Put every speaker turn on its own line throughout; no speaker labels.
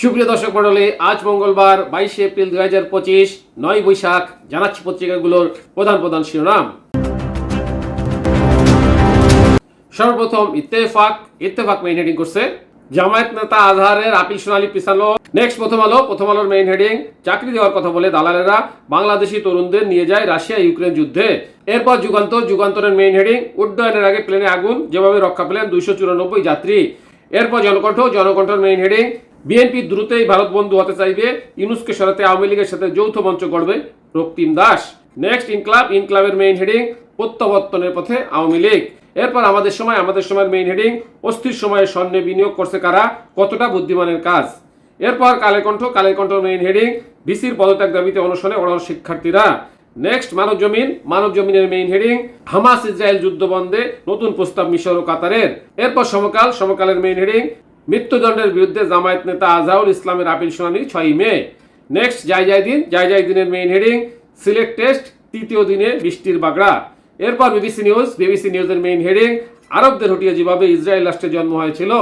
সুপ্রিয় দর্শক মণ্ডলী, আজ মঙ্গলবার বাইশে এপ্রিল দুই হাজার পঁচিশ, নয় বৈশাখ, জানাচ্ছি পত্রিকাগুলোর প্রধান প্রধান শিরোনাম। সর্বপ্রথম ইত্তেফাক ইত্তেফাক মেইন হেডিং করছে। জামায়াত নেতা আজহারের আপিল শুনানি পিছালো। নেক্সট প্রথম আলো, প্রথম আলোর মেইন হেডিং চাকরি দেওয়ার কথা বলে দালালেরা বাংলাদেশি তরুণদের নিয়ে যায় রাশিয়া ইউক্রেন যুদ্ধে। এরপর যুগান্তর, যুগান্তরের মেইন হেডিং উড্ডয়নের আগে প্লেনে আগুন, যেভাবে রক্ষা পেলেন দুইশো চুরানব্বই যাত্রী। এরপর জনকণ্ঠ, জনকণ্ঠের মেইন হেডিং বিএনপি দ্রুতই ভারত বন্ধু হতে চাইবে। ইউনুসকে সরাতে আওয়ামী লীগের সাথে যৌথ মঞ্চ গড়বে রক্তিম দাস। নেক্সট ইনক্লাব। ইনক্লাবের মেইন হেডিং প্রত্যাবর্তনের পথে আওয়ামী লীগ। এরপর আমাদের সময়, আমাদের সময়ের মেইন হেডিং অস্থির সময়ে স্বর্ণে বিনিয়োগ করছে কারা, কতটা বুদ্ধিমানের কাজ? এরপর কালের কণ্ঠ কালের কণ্ঠ মেইন হেডিং ভিসির পদত্যাগ দাবিতে অনশনে ওড়ানো শিক্ষার্থীরা। নেক্সট মানব জমিন। মানব জমিনের মেইন হেডিং হামাস ইসরায়েল যুদ্ধ বন্ধে নতুন প্রস্তাব মিশর ও কাতারের। এরপর সমকাল, সমকালের মেইন হেডিং মৃত্যুদণ্ডের বিরুদ্ধে জামায়াত নেতা আজাউল ইসলামের আপিল শুনানি ছয়ই মে। নেক্সট যাই যাই দিন যাই যাই দিনের মেইন হেডিং সিলেক্ট টেস্ট তৃতীয় দিনে বৃষ্টির বাগড়া। এরপর বিবিসি নিউজ, বিবিসি নিউজের মেইন হেডিং আরবদের হটিয়ে যেভাবে ইসরায়েল রাষ্ট্রে জন্ম হয়েছিল।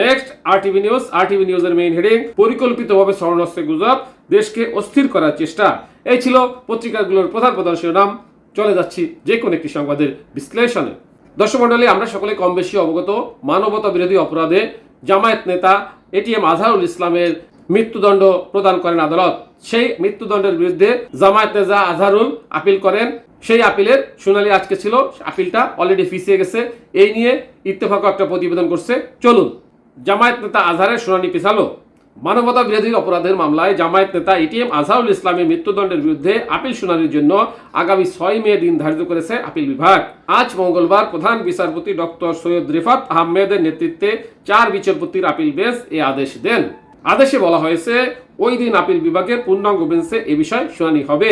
নেক্সট আরটিভি নিউজ আরটিভি নিউজের মেইন হেডিং পরিকল্পিতভাবে স্মরণাস্ত্রে গুজব, দেশকে অস্থির করার চেষ্টা। এই ছিল পত্রিকাগুলোর প্রধান প্রধান শিরোনাম। চলে যাচ্ছি যে কোনো একটি সংবাদের বিশ্লেষণে। দর্শক মণ্ডলী, আমরা সকলে কম বেশি অবগত মানবতা বিরোধী অপরাধে জামায়াত নেতা এটিএম আজহারুল ইসলামের মৃত্যুদণ্ড প্রদান করেন আদালত। সেই মৃত্যুদণ্ডের বিরুদ্ধে জামায়াত নেতা আজহারুল আপিল করেন। সেই আপিলের শুনানি আজকে ছিল। আপিলটা অলরেডি ফিসিয়ে গেছে। এই নিয়ে ইত্তেফাক একটা প্রতিবেদন করছে। চলুন, জামায়াত নেতা আজহারের শুনানি পিছালো। মানবতা বিরোধী অপরাধের মামলায় জামায়াত নেতা এটিএম আজহারুল ইসলামের মৃত্যুদণ্ডের বিরুদ্ধে আপিল শুনানির জন্য আগামী ছয় মে দিন ধার্য করেছে আপিল বিভাগ। আজ মঙ্গলবার প্রধান বিচারপতি ডক্টর সৈয়দ রিফাত আহমেদের নেতৃত্বে চার বিচারপতির আপিল বেঞ্চ এ আদেশ দেন। আদেশে বলা হয়েছে, ওই দিন আপিল বিভাগের পূর্ণাঙ্গ বেঞ্চে এ বিষয়ে শুনানি হবে।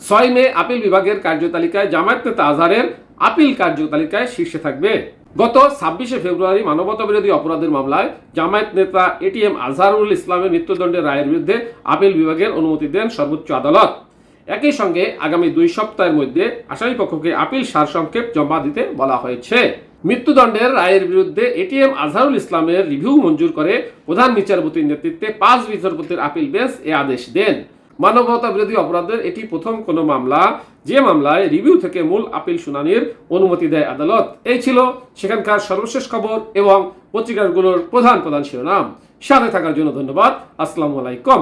ছয় মে আপিল বিভাগের কার্যতালিকায় জামায়াত নেতা আজহারের আপিল কার্যতালিকায় শীর্ষে থাকবে। গত ছাব্বিশে ফেব্রুয়ারি মানবতা বিরোধী অপরাধের মামলায় জামায়াত নেতা এটিএম আজহারুল ইসলামের মৃত্যুদণ্ডের রায়ের বিরুদ্ধে আপিল বিভাগের অনুমতি দেন সর্বোচ্চ আদালত। একই সঙ্গে আগামী দুই সপ্তাহের মধ্যে আসামিপক্ষকে আপিল সারসংক্ষেপ জমা দিতে বলা হয়েছে। মৃত্যুদণ্ডের রায়ের বিরুদ্ধে এটিএম আজহারুল ইসলামের রিভিউ মঞ্জুর করে প্রধান বিচারপতির নেতৃত্বে পাঁচ বিচারপতির আপিল বেঞ্চ এ আদেশ দেন। মানবতা বিরোধী অপরাধের এটি প্রথম কোনো মামলা। যে মামলায় রিভিউ থেকে মূল আপিল শুনানির অনুমতি দেয় আদালত। এই ছিল সেখানকার সর্বশেষ খবর এবং পত্রিকাগুলোর প্রধান প্রধান শিরোনাম। সাথে থাকার জন্য ধন্যবাদ। আসসালামু আলাইকুম।